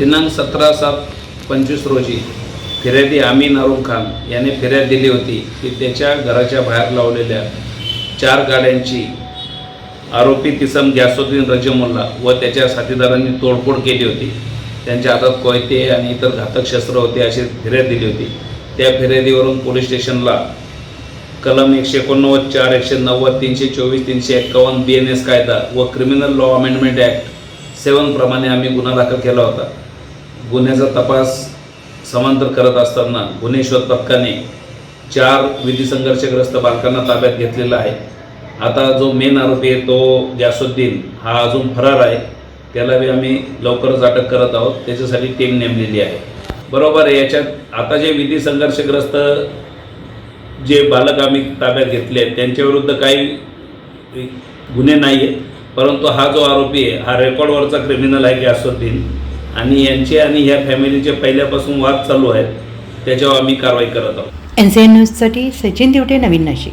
दिनांक सतरा सात पंचवीस रोजी फिर्यादी आमीन अरुण खान याने फिर्याद दिली होती की त्याच्या घराच्या बाहेर लावलेल्या चार गाड्यांची आरोपी किसम गॅसोद्दीन रजमुल्ला व त्याच्या साथीदारांनी तोडफोड केली होती. त्यांच्या हातात कोयते आणि इतर घातक शस्त्र होते अशी फिर्याद दिली होती. त्या फिर्यादीवरून पोलीस स्टेशनला कलम एकशे एकोणनव्वद चार एकशे नव्वद तीनशे चोवीस तीनशे एक्कावन्न बी एन एस कायदा व क्रिमिनल लॉ अमेंडमेंट ॲक्ट सेवनप्रमाणे आम्ही गुन्हा दाखल केला होता. गुन्ह्याचा तपास समांतर करत असताना गुन्हे शोध पथकाने चार विधी संघर्षग्रस्त बालकांना ताब्यात घेतलेला आहे. आता जो मेन आरोपी आहे तो गॅसुद्दीन हा अजून फरार आहे. त्याला बी आम्ही लवकरच अटक करत आहोत. त्याच्यासाठी टीम नेमलेली आहे. बरोबर आहे याच्यात आता जे विधी संघर्षग्रस्त जे बालक आम्ही ताब्यात घेतले आहेत त्यांच्याविरुद्ध काही गुन्हे नाही आहेत परंतु हा जो आरोपी आहे हा रेकॉर्डवरचा क्रिमिनल आहे गॅसुद्दीन आणि यांचे आणि ह्या फॅमिलीचे पहिल्यापासून वाद चालू आहेत त्याच्यावर आम्ही कारवाई करत आहोत. एन सी एन न्यूजसाठी सचिन दिवटे नवीन नाशिक.